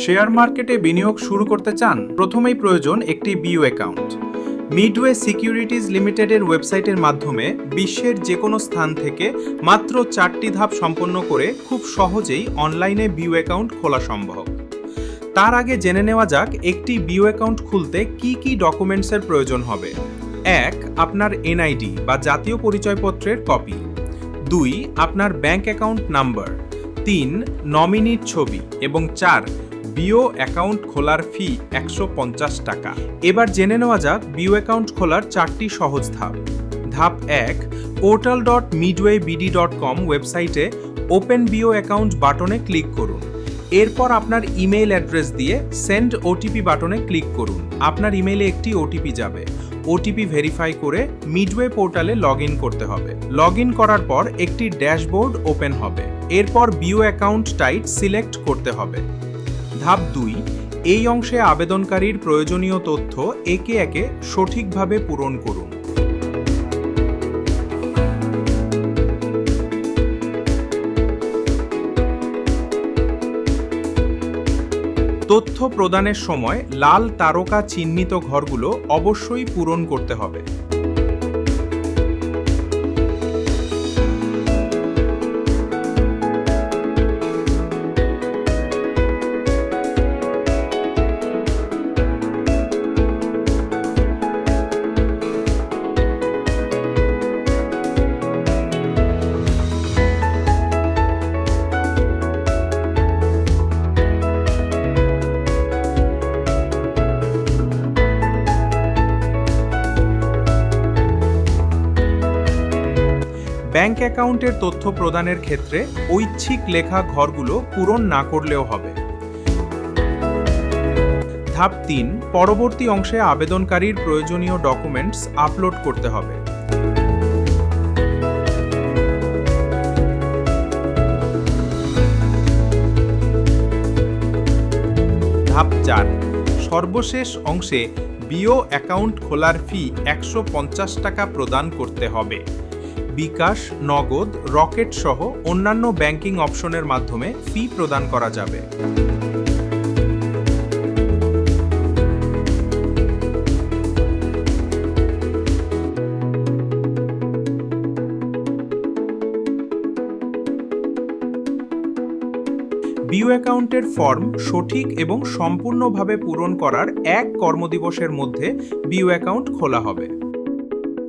Share মার্কেটে বিনিয়োগ শুরু করতে চান, প্রথমেই প্রয়োজন একটি বিও অ্যাকাউন্ট। মিডওয়ে সিকিউরিটিজ লিমিটেডের ওয়েবসাইটের মাধ্যমে বিশ্বের যে কোনো স্থান থেকে মাত্র চারটি ধাপ সম্পন্ন করে খুব সহজেই অনলাইনে বিও অ্যাকাউন্ট খোলা সম্ভব। তার আগে জেনে নেওয়া যাক একটি বিও অ্যাকাউন্ট খুলতে কি কি ডকুমেন্টসের প্রয়োজন হবে। এক, আপনার এনআইডি বা জাতীয় পরিচয়পত্রের কপি। দুই, আপনার ব্যাংক অ্যাকাউন্ট নাম্বার। তিন, নমিনির ছবি। এবং চার বিও অ্যাকাউন্ট খোলার ফি একশো পঞ্চাশ টাকা। এবার জেনে নেওয়া যাক বিও অ্যাকাউন্ট খোলার চারটি সহজ ধাপ। ধাপ এক, portal dot Midway BD dot com ওয়েবসাইটে ওপেন বিও অ্যাকাউন্ট বাটনে ক্লিক করুন। এরপর আপনার ইমেইল অ্যাড্রেস দিয়ে সেন্ড ওটিপি বাটনে ক্লিক করুন। আপনার ইমেইলে একটি ওটিপি যাবে। ওটিপি ভেরিফাই করে মিডওয়ে পোর্টালে লগ করতে হবে। লগ করার পর একটি ড্যাশবোর্ড ওপেন হবে। এরপর বিও অ্যাকাউন্ট টাইট সিলেক্ট করতে হবে। ধাপ দুই, এই অংশে আবেদনকারীর প্রয়োজনীয় তথ্য একে একে সঠিকভাবে পূরণ করুন। তথ্য প্রদানের সময় লাল তারকা চিহ্নিত ঘরগুলো অবশ্যই পূরণ করতে হবে। ব্যাংক অ্যাকাউন্টের তথ্য প্রদানের ক্ষেত্রে ঐচ্ছিক লেখা ঘরগুলো পূরণ না করলেও হবে। ধাপ তিন, পরবর্তী অংশে আবেদনকারীর প্রয়োজনীয় ডকুমেন্টস আপলোড করতে হবে। ধাপ চার, সর্বশেষ অংশে বিও অ্যাকাউন্ট খোলার ফি একশো পঞ্চাশ টাকা প্রদান করতে হবে। বিকাশ, নগদ, রকেট সহ অন্যান্য ব্যাংকিং অপশনের মাধ্যমে ফি প্রদান করা যাবে। বিও অ্যাকাউন্টের ফর্ম সঠিক এবং সম্পূর্ণভাবে পূরণ করার এক কর্মদিবসের মধ্যে বিও অ্যাকাউন্ট খোলা হবে।